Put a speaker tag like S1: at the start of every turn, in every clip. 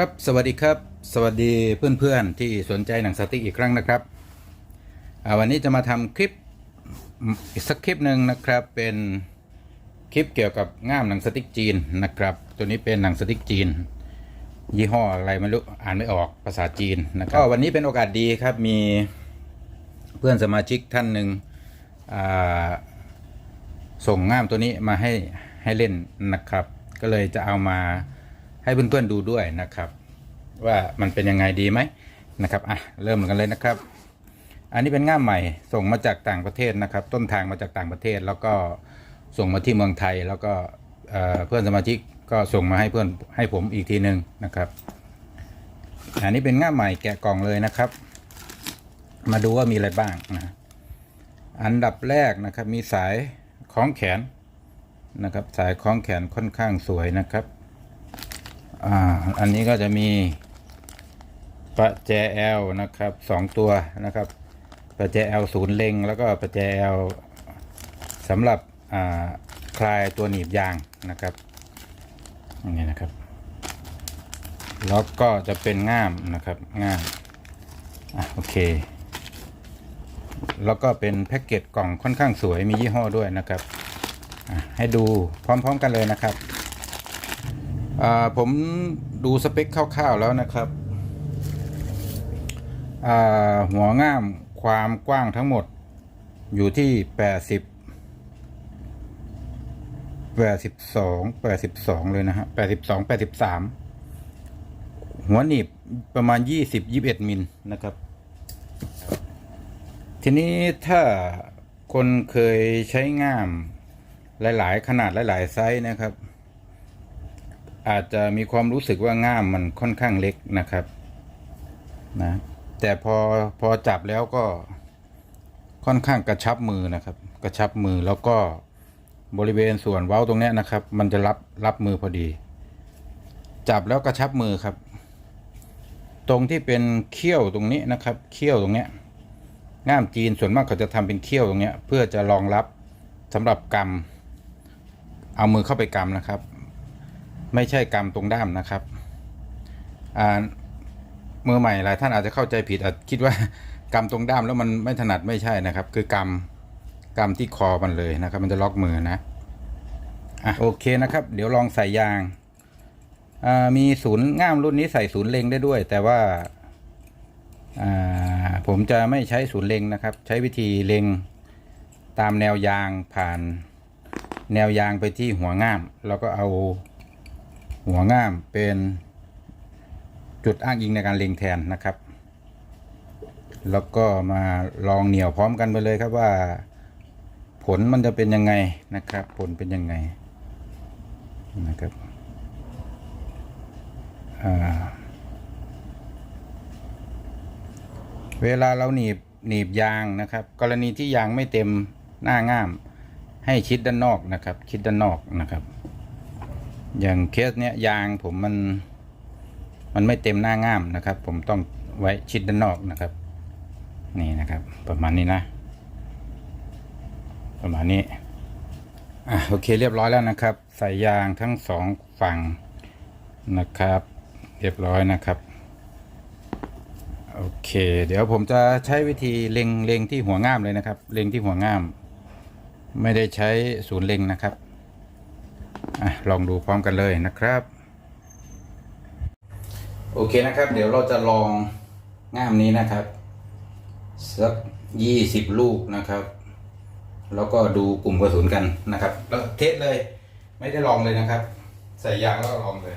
S1: ครับสวัสดีครับ สวัสดีเพื่อนๆที่สนใจหนังสติ๊กอีกครั้งนะครับอ่าวันนี้จะมาทำคลิปอีกสักคลิปหนึ่งนะครับ เป็นคลิปเกี่ยวกับง่ามหนังสติ๊กจีนนะครับ ตัวนี้เป็นหนังสติ๊กจีน ยี่ห้ออะไรไม่รู้อ่านไม่ออกภาษาจีนนะครับก็วันนี้เป็นโอกาสดีครับมีเพื่อนสมาชิกท่านหนึ่งอ่าส่งง่ามตัวนี้มาให้ให้เล่นนะครับ ก็เลยจะเอามา ให้เพื่อนๆดูด้วยนะครับ ว่ามันเป็นยังไงดีไหมนะครับอะเริ่มกันเลยนะครับ อันนี้เป็นง่ามใหม่ส่งมาจากต่างประเทศนะครับ ต้นทางมาจากต่างประเทศ แล้วก็ส่งมาที่เมืองไทย แล้วก็เเพื่อนสมาชิกก็ส่งมาให้เพื่อนให้ผมอีกทีหนึ่งนะครับ อันนี้เป็นง่ามใหม่แกะกล่องเลยนะครับ มาดูว่ามีอะไรบ้างนะอันดับแรกนะครับมีสายคล้องแขนนะครับ สายคล้องแขนค่อนข้างสวยนะครับ อ่า อันนี้ก็จะมีปะแจแอลนะครับสองตัวนะครับปะแจแอลศูนย์เล็งแล้วก็ปะแจแอลสำหรับอ่าคลายตัวหนีบยางนะครับอย่างนี้นะครับ แล้วก็จะเป็นง่ามนะครับง่ามอะโอเค แล้วก็เป็นแพ็กเกจกล่องค่อนข้างสวยมียี่ห้อด้วยนะครับให้ดูพร้อมๆกันเลยนะครับ ผมดูสเปคคร่าวๆแล้วนะครับ หัวง่ามความกว้างทั้งหมดอยู่ที่ 80 82 82 เลยนะฮะ 82 83 หัวหนีบประมาณ 20 21 มิลนะครับ ทีนี้ถ้าคนเคยใช้ง่ามหลาย ๆ ขนาดหลาย ๆ ไซส์นะครับ อาจจะมีความรู้สึกว่าง่ามมันค่อนข้างเล็กนะครับนะแต่พอพอจับแล้วก็ค่อนข้างกระชับมือนะครับ กระชับมือแล้วก็บริเวณส่วนเว้าตรงนี้นะครับ มันจะรับรับมือพอดี จับแล้วกระชับมือครับ ตรงที่เป็นเขี้ยวตรงนี้นะครับเขี้ยวตรงเนี้ยง่ามจีนส่วนมากเขาจะทำเป็นเขี้ยวตรงเนี้ยเพื่อจะรองรับสำหรับกำเอามือเข้าไปกำนะครับ ไม่ใช่กำตรงด้ามนะครับอ่ามือใหม่หลายท่านอาจจะเข้าใจผิดอาจคิดว่ากำตรงด้ามแล้วมันไม่ถนัดไม่ใช่นะครับ คือกำกำที่คอมันเลยนะครับ มันจะล็อกมือนะอะโอเคนะครับ เดี๋ยวลองใส่ยางอ่ามีศูนย์ง่ามรุ่นนี้ใส่ศูนย์เล็งได้ด้วย แต่ว่าอ่าผมจะไม่ใช้ศูนย์เล็งนะครับ ใช้วิธีเล็งตามแนวยางผ่านแนวยางไปที่หัวง่าม แล้วก็เอา หัวง่ามเป็นจุดอ้างอิงในการเล็งแทนนะครับ แล้วก็มาลองเหนี่ยวพร้อมกันไปเลยครับว่า ผลมันจะเป็นยังไงนะครับ ผลเป็นยังไงนะครับเวลาเราหนีบหนีบยางนะครับ กรณีที่ยางไม่เต็มหน้าง่าม ให้ชิดด้านนอกนะครับ ชิดด้านนอกนะครับ อย่างเคสเนี้ยยางผมมัน มันไม่เต็มหน้าง่ามนะครับ ผมต้องไว้ชิดด้านนอกนะครับ นี่นะครับ ประมาณนี้นะ ประมาณนี้อะโอเคเรียบร้อยแล้วนะครับ ใส่ยางทั้งสองฝั่งนะครับ เรียบร้อยนะครับโอเค เดี๋ยวผมจะใช้วิธีเล็งเล็งที่หัวง่ามเลยนะครับ เล็งที่หัวง่าม ไม่ได้ใช้ศูนย์เล็งนะครับ อะลองดูพร้อมกันเลยนะครับ โอเคนะครับ เดี๋ยวเราจะลองง่ามนี้นะครับสักยี่สิบลูกนะครับ แล้วก็ดูกลุ่มกระสุนกันนะครับ แล้วเทสเลย ไม่ได้ลองเลยนะครับ ใส่ยางแล้วลองเลย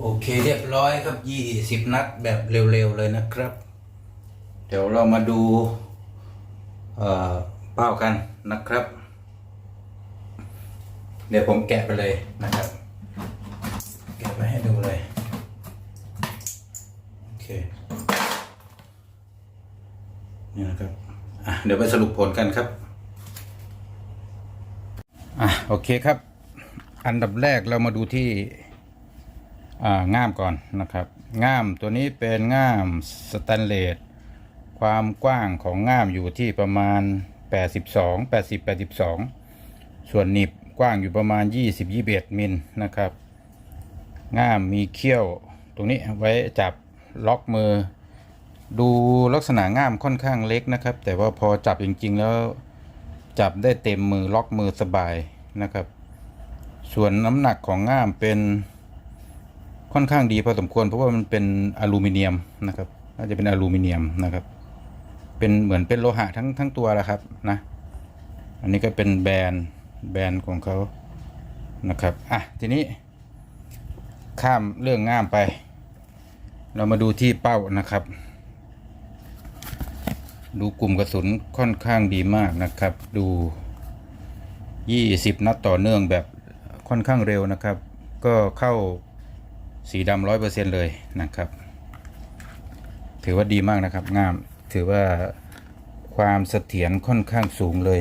S1: โอเคเรียบร้อยครับยี่สิบนัดแบบเร็วๆเลยนะครับ เดี๋ยวเรามาดูเอ่อเป้ากันนะครับ เดี๋ยวผมแกะไปเลยนะครับ แกะไปให้ดูเลย โอเค นี่นะครับอะเดี๋ยวไปสรุปผลกันครับอะโอเคครับ อันดับแรกเรามาดูที่ ง่ามก่อนนะครับง่ามตัวนี้เป็นง่ามสแตนเลสความกว้างของง่ามอยู่ที่ประมาณ 82 80 82 ส่วนหนีบกว้างอยู่ประมาณ 20 21มิลนะครับ ง่ามมีเขี้ยวตรงนี้ไว้จับล็อกมือ ดูลักษณะง่ามค่อนข้างเล็กนะครับ แต่ว่าพอจับจริงๆ แล้วจับได้เต็มมือล็อกมือสบายนะครับ ส่วนน้ำหนักของง่ามเป็น ค่อนข้างดีพอสมควรเพราะว่ามันเป็นอลูมิเนียมนะครับ น่าจะเป็นอลูมิเนียมนะครับ เป็นเหมือนเป็นโลหะทั้งทั้งตัวแหละครับนะ อันนี้ก็เป็นแบรนด์แบรนด์ของเขานะครับ อะ ทีนี้ ข้ามเรื่องง่ามไป เรามาดูที่เป้านะครับ ดูกลุ่มกระสุนค่อนข้างดีมากนะครับ ดู 20 นัดต่อเนื่องแบบค่อนข้างเร็วนะครับ ก็เข้า สีดำร้อยเปอร์เซ็นเลยนะครับ ถือว่าดีมากนะครับงามถือว่าความเสถียรค่อนข้างสูงเลย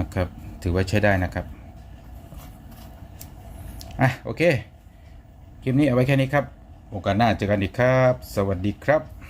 S1: นะครับ ถือว่าใช้ได้นะครับอะโอเค คลิปนี้เอาไว้แค่นี้ครับ โอกาสหน้าเจอกันอีกครับ สวัสดีครับ